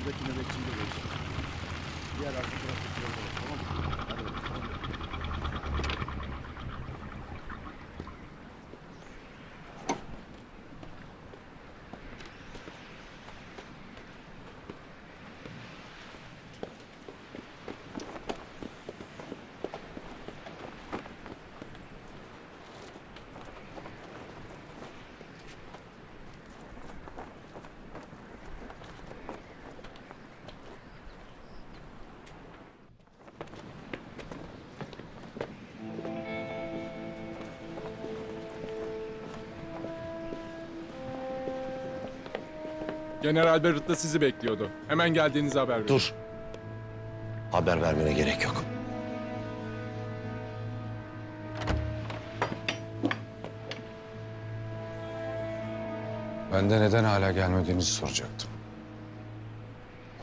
buradaki nöbetçiyi de değiştir. Diğer arka taraftakileri de bak, tamam mı? Hadi bakalım. General Barrett da sizi bekliyordu. Hemen geldiğinizi haber verin. Dur. Haber vermene gerek yok. Ben de neden hala gelmediğinizi soracaktım.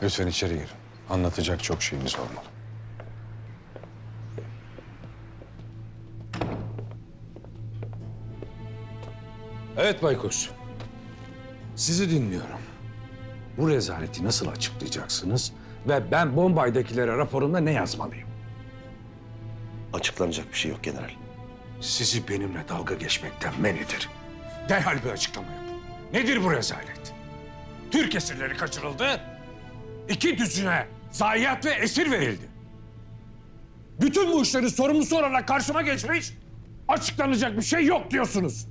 Lütfen içeri girin. Anlatacak çok şeyiniz olmalı. Evet Baykuş. Sizi dinliyorum. Bu rezaleti nasıl açıklayacaksınız? Ve ben Bombay'dakilere raporumda ne yazmalıyım? Açıklanacak bir şey yok general. Sizi benimle dalga geçmekten men ederim. Derhal bir açıklama yapın. Nedir bu rezalet? Türk esirleri kaçırıldı. İki düzine zayiat ve esir verildi. Bütün bu işlerin sorumlusu olarak karşıma geçmiş, açıklanacak bir şey yok diyorsunuz.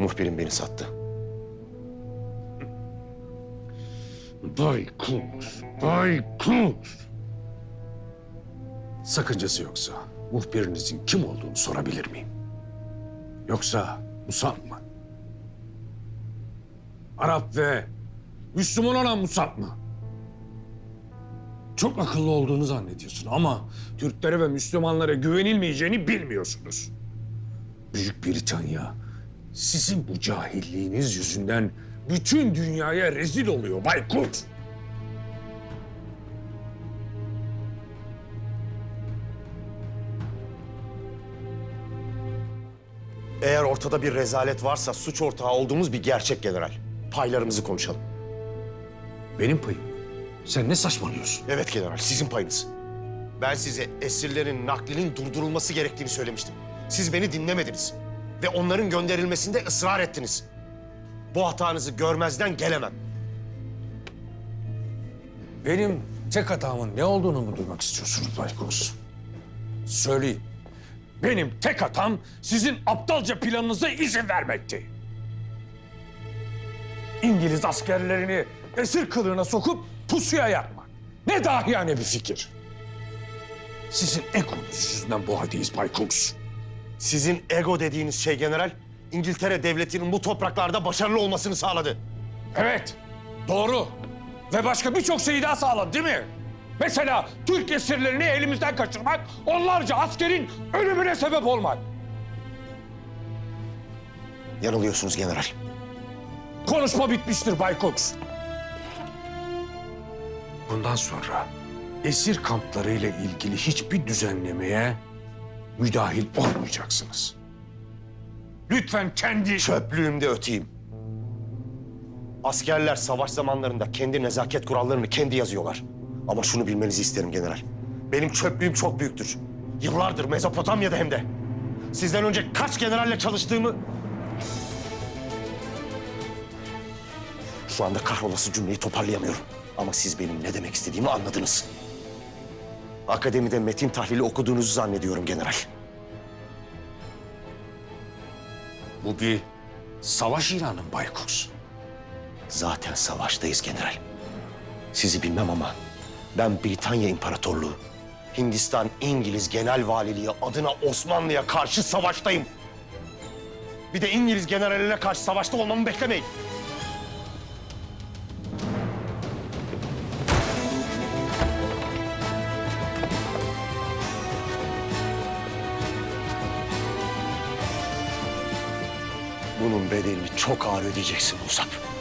Muhbirim beni sattı. Bay Kuz, Bay Kuz. Sakıncası yoksa muhbirinizin kim olduğunu sorabilir miyim? Yoksa Musab mı? Arap ve Müslüman olan Musab mı? Çok akıllı olduğunu zannediyorsun ama Türklere ve Müslümanlara güvenilmeyeceğini bilmiyorsunuz. Büyük Britanya sizin bu cahilliğiniz yüzünden bütün dünyaya rezil oluyor Baykut. Eğer ortada bir rezalet varsa suç ortağı olduğumuz bir gerçek general. Paylarımızı konuşalım. Benim payım. Sen ne saçmalıyorsun? Evet general, sizin payınız. Ben size esirlerin naklinin durdurulması gerektiğini söylemiştim. Siz beni dinlemediniz. Ve onların gönderilmesinde ısrar ettiniz. Bu hatanızı görmezden gelemem. Benim tek hatamın ne olduğunu mu duymak istiyorsunuz Baykos? Söyleyin. Benim tek hatam sizin aptalca planınıza izin vermekti. İngiliz askerlerini esir kılığına sokup pusuya yatmak. Ne dahiyane bir fikir. Sizin egonuz yüzünden bu haldeyiz Bay Cooks. Sizin ego dediğiniz şey general, İngiltere devletinin bu topraklarda başarılı olmasını sağladı. Evet, doğru. Ve başka birçok şeyi daha sağladı değil mi? Mesela Türk esirlerini elimizden kaçırmak, onlarca askerin ölümüne sebep olmak. Yanılıyorsunuz general. Konuşma bitmiştir Bay Cox. Bundan sonra esir kampları ile ilgili hiçbir düzenlemeye müdahil olmayacaksınız. Lütfen kendi... Çöplüğümde öteyim. Askerler savaş zamanlarında kendi nezaket kurallarını kendi yazıyorlar. Ama şunu bilmenizi isterim general. Benim çöplüğüm çok büyüktür. Yıllardır Mezopotamya'da hem de. Sizden önce kaç generalle çalıştığımı... Şu anda kahrolası cümleyi toparlayamıyorum. Ama siz benim ne demek istediğimi anladınız. Akademide metin tahlili okuduğunuzu zannediyorum general. Bu bir savaş ilanı Bay Cox. Zaten savaştayız general. Sizi bilmem ama ben Britanya İmparatorluğu, Hindistan İngiliz Genel Valiliği adına Osmanlı'ya karşı savaştayım. Bir de İngiliz generaline karşı savaşta olmamı beklemeyin. Bunun bedelini çok ağır ödeyeceksin Musab.